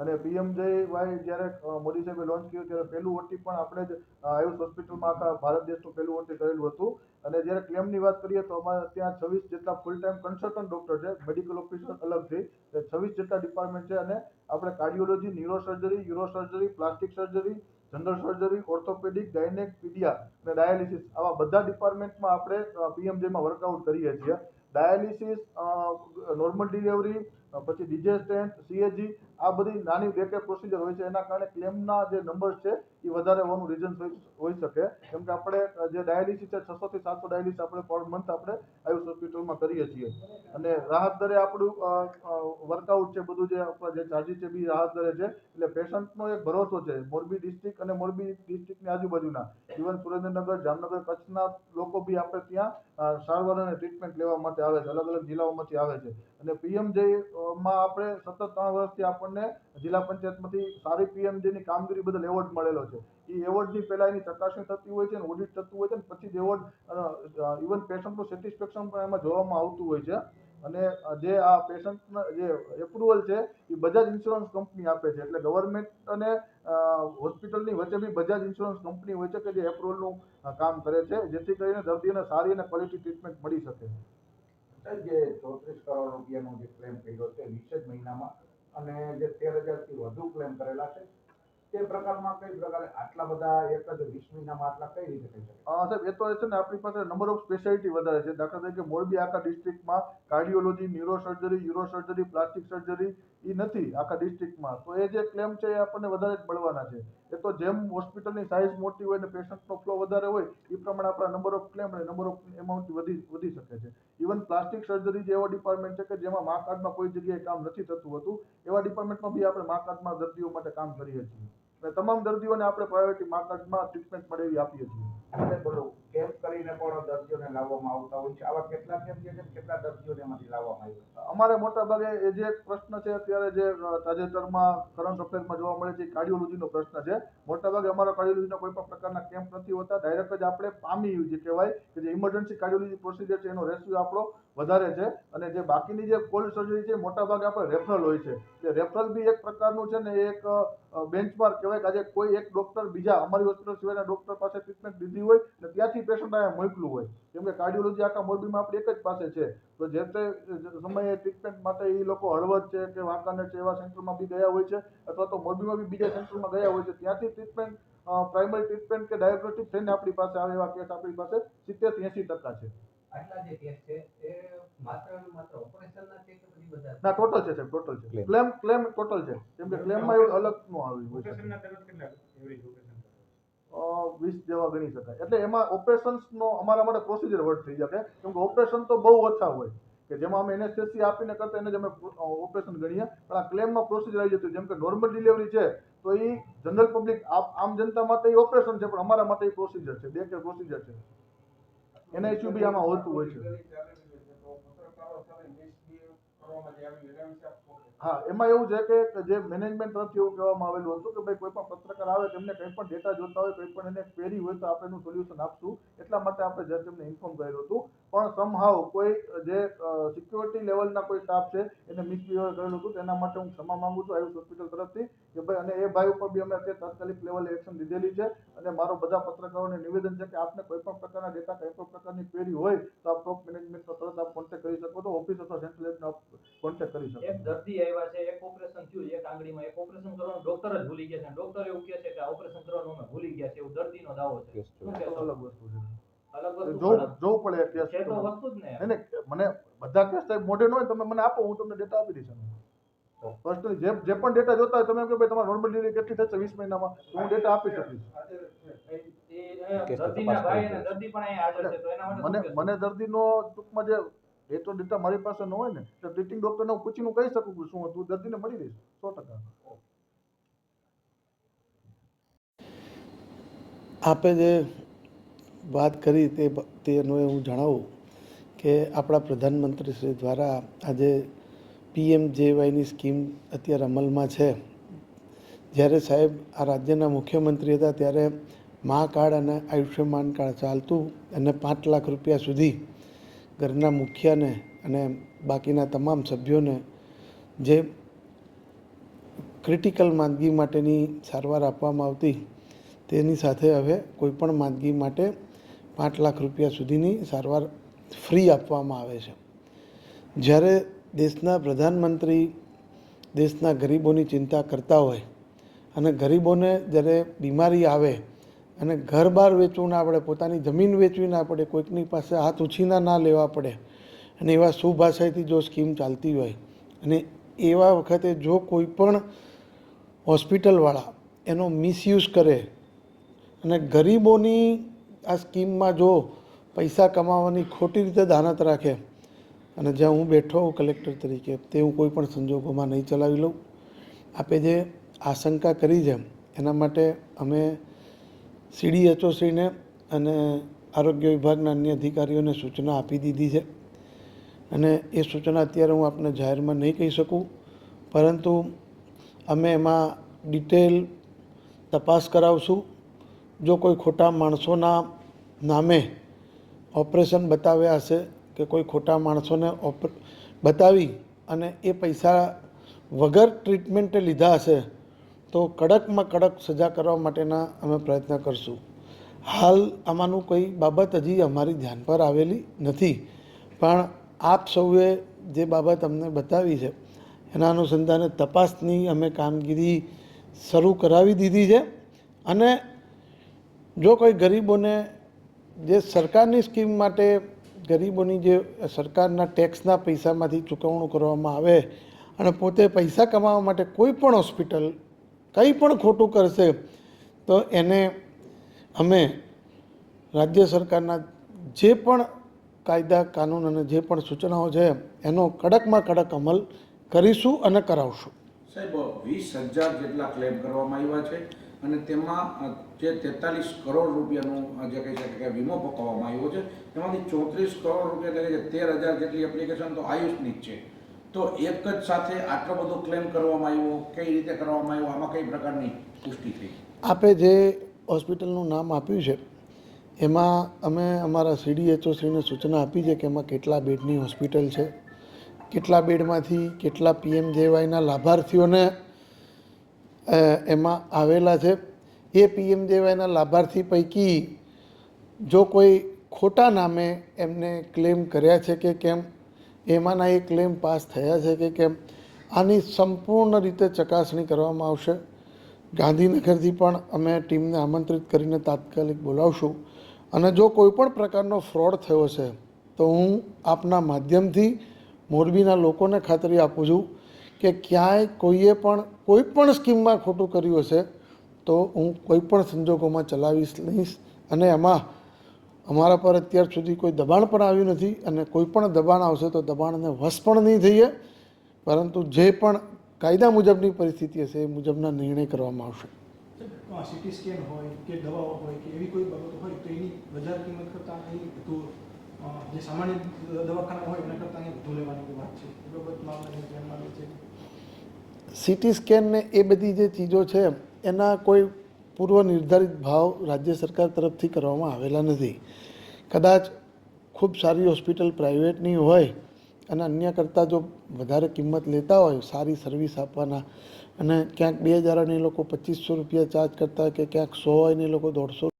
અને પીએમજેવાય જ્યારે મોદી સાહેબે લોન્ચ કર્યું ત્યારે પહેલું ઓટી પણ આપણે જ આયુષ હોસ્પિટલમાં આખા ભારત દેશનું પહેલું ઓટી કરેલું હતું. અને જ્યારે ક્લેમની વાત કરીએ તો અમારે ત્યાં છવ્વીસ જેટલા ફૂલ ટાઈમ કન્સલ્ટન્ટ ડૉક્ટર છે મેડિકલ ઓફિસર અલગથી છવ્વીસ જેટલા ડિપાર્ટમેન્ટ છે અને આપણે cardiology neuro surgery uro surgery plastic surgery general surgery orthopaedic gynaec paedia અને ડાયાલિસિસ આવા બધા ડિપાર્ટમેન્ટમાં આપણે પીએમજેમાં વર્કઆઉટ કરીએ છીએ. ડાયાલિસિસ નોર્મલ ડિલિવરી પછી ડિજેસ્ટેન્ટ સીએજી આ બધી નાની જે કે પ્રોસિજર હોય છે એના કારણે ક્લેમના જે નંબર્સ છે એ વધારે હોવાનું રીઝન હોઈ શકે. કેમ કે આપણે જે ડાયાલિસિસ છે, છસો થી સાતસો ડાયાલિસિસ આપણે પર મંથ આપણે આયુષ હોસ્પિટલમાં કરીએ છીએ. અને રાહત દરે આપણું વર્કઆઉટ છે, બધું જે જે ચાર્જીસ છે, બી રાહત દરે છે. એટલે પેશન્ટનો એક ભરોસો છે. મોરબી ડિસ્ટ્રિક્ટ અને મોરબી ડિસ્ટ્રિક્ટની આજુબાજુના. ઇવન સુરેન્દ્રનગર, જામનગર કચ્છના લોકો બી આપણે ત્યાં સારવાર અને ટ્રીટમેન્ટ લેવા માટે આવે છે. અલગ અલગ જિલ્લાઓમાંથી આવે છે. અને પીએમજે માં આપણે સતત ત્રણ વર્ષથી આપણને જિલ્લા પંચાયતમાંથી સારી પીએમજેની કામગીરી બદલ એવોર્ડ મળેલો છે. એ એવોર્ડની પહેલાં એની ચકાસણી થતી હોય છે ઓડિટ થતું હોય છે અને પછી જ એવોર્ડ ઇવન પેશન્ટનું સેટિસ્ફેક્શન પણ એમાં જોવામાં આવતું હોય છે. અને જે આ પેશન્ટના, જે એપ્રુવલ છે એ બજાજ ઇન્સ્યોરન્સ કંપની આપે છે. એટલે ગવર્મેન્ટ અને હોસ્પિટલની વચ્ચે બી બજાજ ઇન્સ્યોરન્સ કંપની હોય છે કે જે એપ્રુવલનું કામ કરે છે. જેથી કરીને દર્દીને સારી અને ક્વોલિટી ટ્રીટમેન્ટ મળી શકે. જે ચોત્રીસ કરોડ રૂપિયાનો જે ક્લેમ કર્યો છે વીસ જ મહિનામાં? અને જે તેર હજારથી વધુ ક્લેમ કરેલા છે, તે પ્રકારમાં કઈ પ્રકારે આટલા બધા એક જ વીસ મહિનામાં આટલા કઈ રીતે થઈ શકે? હા સાહેબ, એ તો છે ને આપણી પાસે નંબર ઓફ સ્પેશિયાલિટી વધારે છે. દાખલા તરીકે મોરબી આખા ડિસ્ટ્રિક્ટમાં cardiology neuro surgery uro surgery plastic surgery એ નથી આખા ડિસ્ટ્રિક્ટમાં તો એ જે ક્લેમ છે એ આપણને વધારે જ મળવાના છે. એ તો જેમ હોસ્પિટલની સાઇઝ મોટી હોય અને પેશન્ટનો ફ્લો વધારે હોય એ પ્રમાણે આપણા નંબર ઓફ ક્લેમ અને નંબર ઓફ એમાઉન્ટ વધી વધી શકે છે. ઇવન પ્લાસ્ટિક સર્જરી જે એવો ડિપાર્ટમેન્ટ છે કે જેમાં મા કાર્ડમાં કોઈ જગ્યાએ કામ નથી થતું હતું, એવા ડિપાર્ટમેન્ટમાં બી આપણે મા કાર્ડમાં દર્દીઓ માટે કામ કરીએ છીએ. અને તમામ દર્દીઓને આપણે પ્રાયોરિટી મા કાર્ડમાં ટ્રીટમેન્ટ મળે એવી આપીએ છીએ. બોલો. કેમ્પ કરીને પણ દર્દીઓને લાવવામાં આવતા હોય છે? આવા કેટલા કેમ્પ છે કેટલા દર્દીઓને એમાંથી લાવવામાં આવ્યા અમારે મોટા ભાગે એ જે પ્રશ્ન છે, અત્યારે જે તાજેતરમાં કરંટ અફેરમાં જોવા મળે છે કાર્ડિયોલોજીનો પ્રશ્ન છે. મોટા ભાગે અમારા કાર્ડિયોલોજીના કોઈ પણ પ્રકારના કેમ્પ નથી હોતા. ડાયરેક્ટ જ આપણે પામી જે કહેવાય કે જે ઇમરજન્સી કાર્ડિયોલોજી પ્રોસિજર છે, એનો રેશિયો આપણો વધારે છે. અને જે બાકીની જે કોલ્ડ સર્જરી છે મોટા ભાગે આપણે રેફરલ હોય છે. જે રેફરલ બી એક પ્રકારનું છે ને એક બેન્ચમાર્ક કહેવાય કે આજે કોઈ એક ડોક્ટર બીજા અમારી હોસ્પિટલ સિવાયના ડોક્ટર પાસે ટ્રીટમેન્ટ લીધી હોય ને ત્યાંથી પેશન્ટ અહીંયા મોકલું હોય. કેમ કે કાર્ડિયોલોજી આખા મોરબીમાં આપણે એક જ પાસે છે. તો જે તે સમયે ટ્રીટમેન્ટ માટે એ લોકો હળવદ છે કે વાંકાનેર છે એવા સેન્ટરમાં બી ગયા હોય છે અથવા તો મોરબીમાં બી બીજા સેન્ટરમાં ગયા હોય છે. ત્યાંથી ટ્રીટમેન્ટ પ્રાઇમરી ટ્રીટમેન્ટ કે ડાયગ્નોસ્ટિક થઈને આપણી પાસે આવે એવા કેસ આપણી પાસે સિત્તેર એંસી ટકા છે. આટલા જે કેસ છે એ માત્ર ને માત્ર ઓપરેશનના છે કે પછી બધા? ના ટોટલ છે સાહેબ ટોટલ છે. ક્લેમ ક્લેમ ટોટલ છે. કેમ કે ક્લેમમાં એવું અલગનું આવ્યું હોય છે. વીસ જેવા ગણી શકાય. એટલે એમાં ઓપરેશન્સનો અમારા માટે પ્રોસિજર વર્ડ થઈ શકે કેમ કે ઓપરેશન તો બહુ ઓછા હોય. કે જેમાં અમે એનેસ્થેસી આપીને કરતા એને જ અમે ઓપરેશન ગણીએ. પણ આ ક્લેમમાં પ્રોસિજર આવી જતું જેમ કે નોર્મલ ડિલિવરી છે, તો એ જનરલ પબ્લિક આમ જનતા માટે એ ઓપરેશન છે, પણ અમારા માટે એ પ્રોસિજર છે. બે કે પ્રોસિજર છે. એના ઇસ્યુ બી આમાં હોતું હોય છે. હા, એમાં એવું છે કે જે મેનેજમેન્ટ તરફથી એવું કહેવામાં આવેલું હતું કે, ભાઈ, કોઈ પણ પત્રકાર આવે તેમને કંઈ પણ ડેટા જોતા હોય, કંઈ પણ એને ક્વેરી હોય તો આપણે એનું સોલ્યુશન આપશું. એટલા માટે આપણે જજ એમને ઇન્ફોર્મ કર્યું હતું. પણ સમહાવ કોઈ જે સિક્યોરિટી લેવલના કોઈ સ્ટાફ છે, એને મિસબિહેવ કરેલું હતું. તેના માટે હું ક્ષમા માંગુ છું આયુષ હોસ્પિટલ તરફથી કે, ભાઈ, અને એ ભાઈ ઉપર બી અમે અત્યારે તાત્કાલિક લેવલે એક્શન લીધેલી છે અને મારો બધા પત્રકારોને નિવેદન છે કે આપને કોઈ પણ પ્રકારના ડેટા કોઈ પણ પ્રકારની ક્વેરી હોય તો આપ ટોપ મેનેજમેન્ટનો તરત આપ કોન્ટેક્ટ કરી શકો છો ઓફિસ અથવા સેન્ટ્રલ લેબનો કોન્ટેક્ટ કરી શકો એક દર્દી આવ્યા છે એક ઓપરેશન થયું એક આંગળીમાં એક ઓપરેશન કરવાનું ડોક્ટર જ ભૂલી ગયા છે. ડોક્ટર એવું કહે છે કે આ ઓપરેશન કરવાનું અમે ભૂલી ગયા છે એવું દર્દીનો દાવો છે. શું તો અલગ વસ્તુ છે. અલગ વસ્તુ જોવું પડે એ છે તો વસ્તુ જ ને. નહીં નહીં, મને બધા કેસ મોઢે ન હોય તમે મને આપો હું તમને ડેટા આપી દઈશ પર્સનલી જે જે પણ ડેટા જોતા હોય તમે એમ કે ભાઈ તમારી નોર્મલ ડિલિવરી કેટલી થશે વીસ મહિનામાં? તો હું ડેટા આપી શકીશ એ અહીંયા દર્દીના ભાઈ અને દર્દી પણ અહીંયા હાજર છે તો એના માટે મને મને દર્દીનો ટૂંકમાં જે એ તો ડેટા મારી પાસે ન હોય ને તો ટ્રીટિંગ ડૉક્ટરને હું પૂછીને કહી શકું છું શું હતું? દર્દીને મળી રહીશ સો ટકા. આપે જે વાત કરી તે તે અન્વયે હું જણાવું કે આપણા પ્રધાનમંત્રી શ્રી દ્વારા આજે પીએમ જેવાયની સ્કીમ અત્યારે અમલમાં છે. જ્યારે સાહેબ આ રાજ્યના મુખ્યમંત્રી હતા ત્યારે મા કાર્ડ અને આયુષ્યમાન કાર્ડ ચાલતું અને પાંચ લાખ રૂપિયા સુધી ઘરના મુખિયાને અને બાકીના તમામ સભ્યોને જે ક્રિટિકલ માંદગી માટેની સારવાર આપવામાં આવતી તેની સાથે હવે કોઈપણ માંદગી માટે પાંચ લાખ રૂપિયા સુધીની સારવાર ફ્રી આપવામાં આવે છે. જ્યારે દેશના પ્રધાનમંત્રી દેશના ગરીબોની ચિંતા કરતા હોય અને ગરીબોને જ્યારે બીમારી આવે અને ઘર બહાર વેચવું ના પડે, પોતાની જમીન વેચવી ના પડે, કોઈકની પાસે હાથ ઉછીના ના લેવા પડે અને એવા સુભાષાથી જો સ્કીમ ચાલતી હોય અને એવા વખતે જો કોઈ પણ હોસ્પિટલવાળા એનો મિસયુઝ કરે અને ગરીબોની આ સ્કીમમાં જો પૈસા કમાવાની ખોટી રીતે દાનત રાખે અને જ્યાં હું બેઠો હોઉં કલેક્ટર તરીકે તે હું કોઈ પણ સંજોગોમાં નહીં ચલાવી લઉં. આપે જે આશંકા કરી છે, એના માટે અમે સીડીએચઓસીને અને આરોગ્ય વિભાગના અન્ય અધિકારીઓને સૂચના આપી દીધી છે. અને એ સૂચના અત્યારે હું આપને જાહેરમાં નહીં કહી શકું, પરંતુ અમે એમાં ડિટેલ તપાસ કરાવશું. જો કોઈ ખોટા માણસોના નામે ઓપરેશન બતાવ્યા હશે કે કોઈ ખોટા માણસોને ઓપ, બતાવી અને એ પૈસા વગર ટ્રીટમેન્ટે લીધા હશે, તો કડકમાં કડક સજા કરવા માટેના અમે પ્રયત્ન કરશું. હાલ આમાંનું કોઈ બાબત હજી અમારી ધ્યાન પર આવેલી નથી, પણ આપ સૌએ જે બાબત અમને બતાવી છે, એના અનુસંધાને તપાસની અમે કામગીરી શરૂ કરાવી દીધી છે અને જો કોઈ ગરીબોને જે સરકારની સ્કીમ માટે ગરીબોની જે સરકારના ટેક્સના પૈસામાંથી ચૂકવણું કરવામાં આવે અને પોતે પૈસા કમાવા માટે કોઈ પણ હોસ્પિટલ કંઈ પણ ખોટું કરશે, તો એને અમે રાજ્ય સરકારના જે પણ કાયદા, કાનૂન અને જે પણ સૂચનાઓ છે, એનો કડકમાં કડક અમલ કરીશું અને કરાવશું. સાહેબ, વીસ હજાર જેટલા ક્લેમ કરવામાં આવ્યા છે. અને તેમાં જે તેતાલીસ કરોડ રૂપિયાનું જે કહી શકાય કે વીમો પકવવામાં આવ્યો છે તેમાંથી ચોત્રીસ કરોડ રૂપિયા એટલે તેર હજાર જેટલી એપ્લિકેશન તો આયુષની જ છે. તો એક જ સાથે આટલો બધો ક્લેમ કરવામાં આવ્યો કઈ રીતે કરવામાં આવ્યો આમાં કઈ પ્રકારની પુષ્ટિ થઈ? આપે જે હોસ્પિટલનું નામ આપ્યું છે એમાં અમે અમારા સીડીએચઓશ્રીને સૂચના આપી છે કે એમાં કેટલા બેડની હોસ્પિટલ છે કેટલા બેડમાંથી કેટલા પીએમજેવાયના લાભાર્થીઓને અ, એમાં આવેલા છે. એ પીએમજેવાયના લાભાર્થી પૈકી જો કોઈ ખોટા નામે એમને ક્લેમ કર્યા છે કે કેમ, એમાંના એ ક્લેમ પાસ થયા છે કે કેમ, આની સંપૂર્ણ રીતે ચકાસણી કરવામાં આવશે. ગાંધીનગરથી પણ અમે ટીમને આમંત્રિત કરીને તાત્કાલિક બોલાવશું. અને જો કોઈ પણ પ્રકારનો ફ્રોડ થયો છે, તો હું આપના માધ્યમથી મોરબીના લોકોને ખાતરી આપું છું કે ક્યાંય કોઈએ પણ, કોઈ પણ સ્કીમમાં ખોટું કર્યું હશે, તો હું કોઈ પણ સંજોગોમાં ચલાવીશ લઈશ. અને એમાં અમારા પર અત્યાર સુધી કોઈ દબાણ પણ આવ્યું નથી અને કોઈ પણ દબાણ આવશે તો દબાણને વશ પણ નહીં થઈએ. પરંતુ જે પણ કાયદા મુજબની પરિસ્થિતિ હશે એ મુજબના નિર્ણય કરવામાં આવશે. સામાન્ય દવાખાના હોય એના કરતાં વધુ લેવાની વાત છે. સિટી સ્કેન ને એ બધી જે ચીજો છે, એના કોઈ પૂર્વ નિર્ધારિત ભાવ રાજ્ય સરકાર તરફથી કરવામાં આવેલા નથી. કદાચ ખૂબ સારી હોસ્પિટલ પ્રાઇવેટની હોય અને અન્ય કરતાં જો વધારે કિંમત લેતા હોય, સારી સર્વિસ આપવાના, અને ક્યાંક બે હજાર એ લોકો પચીસો રૂપિયા ચાર્જ કરતા હોય કે ક્યાંક સો હોય ને એ લોકો દોઢસો